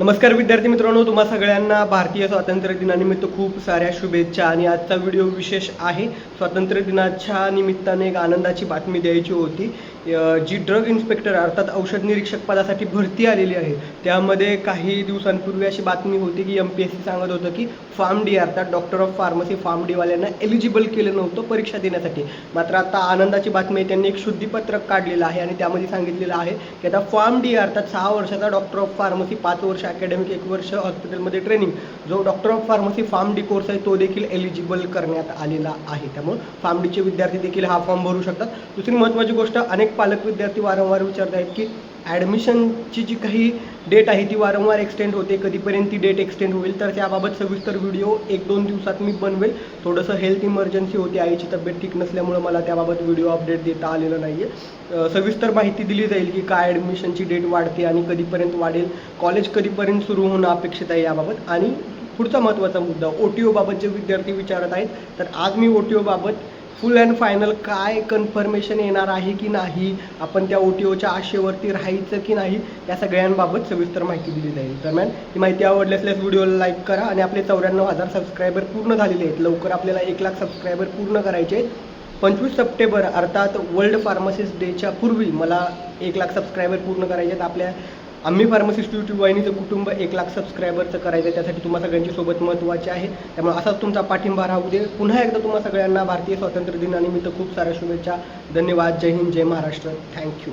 नमस्कार विद्यार्थी मित्रांनो तुम्हा सगळ्यांना भारतीय स्वातंत्र्य दिनानिमित्त खूप साऱ्या शुभेच्छा. आणि आजचा व्हिडिओ विशेष आहे. स्वातंत्र्य दिनाच्या निमित्ताने एक आनंदाची बातमी द्यायची होती. जी ड्रग इन्स्पेक्टर अर्थात औषध निरीक्षक पदासाठी भरती आलेली आहे. त्यामध्ये काही दिवसांपूर्वी अशी बातमी होती की एम पी एस सी सांगत होतं की फार्म डी अर्थात डॉक्टर ऑफ फार्मसी फार्म डीवाल्यांना एलिजिबल केलं नव्हतं परीक्षा देण्यासाठी. मात्र आता आनंदाची बातमी आहे. त्यांनी एक शुद्धीपत्रक काढलेलं आहे आणि त्यामध्ये सांगितलेलं आहे की आता फार्म डी अर्थात सहा वर्षाचा डॉक्टर ऑफ फार्मसी पाच वर्ष अकॅडमिक एक वर्ष हॉस्पिटलमध्ये ट्रेनिंग जो doctor of pharmacy pharm D course आहे तो देखील एलिजिबल करण्यात आलेला आहे. त्यामुळे फार्म डीचे विद्यार्थी देखील हा फॉर्म भरू शकतात. दुसरी महत्त्वाची गोष्ट अनेक पालक विद्यार्थी वारंवार विचारत आहेत की ॲडमिशनची जी काही डेट आहे ती वारंवार एक्सटेंड होते. कधीपर्यंत ती डेट एक्सटेंड होईल तर त्याबाबत सविस्तर व्हिडिओ एक दोन दिवसात मी बनवेल. थोडंसं हेल्थ इमर्जन्सी होती आईची तब्येत ठीक नसल्यामुळं मला त्याबाबत व्हिडिओ अपडेट देता आलेलं नाही आहे सविस्तर माहिती दिली जाईल की काय ॲडमिशनची डेट वाढते आणि कधीपर्यंत वाढेल. कॉलेज कधीपर्यंत सुरू होणं अपेक्षित आहे याबाबत. आणि पुढचा महत्त्वाचा मुद्दा ओ टी ओबाबत जे विद्यार्थी विचारत आहेत तर आज मी ओ टी ओबाबत फुल अँड फायनल काय कन्फर्मेशन येणार आहे की नाही? आपण त्या ओ टी ओच्या आशेवरती राहायचं की नाही? या सगळ्यांबाबत सविस्तर माहिती दिली जाईल. दरम्यान ही माहिती आवडली असल्यास व्हिडिओला लाईक करा आणि आपले चौऱ्याण्णव हजार सबस्क्रायबर पूर्ण झालेले आहेत. लवकर आपल्याला एक लाख सबस्क्रायबर पूर्ण करायचे आहेत. पंचवीस सप्टेंबर अर्थात वर्ल्ड फार्मसिस्ट डेच्या पूर्वी मला एक लाख सबस्क्रायबर पूर्ण करायचे आहेत. आपल्या आम्ही फार्मसिस्ट यूट्यूब वाहिनीचं कुटुंब एक लाख सबस्क्रायबरचं करायचं त्यासाठी तुम्हा सगळ्यांची सोबत महत्त्वाचे आहे. त्यामुळे असाच तुमचा पाठिंबा राहू दे. पुन्हा एकदा तुम्हा सगळ्यांना भारतीय स्वातंत्र्य दिनानिमित्त खूप साऱ्या शुभेच्छा. धन्यवाद. जय हिंद. जय महाराष्ट्र. Thank you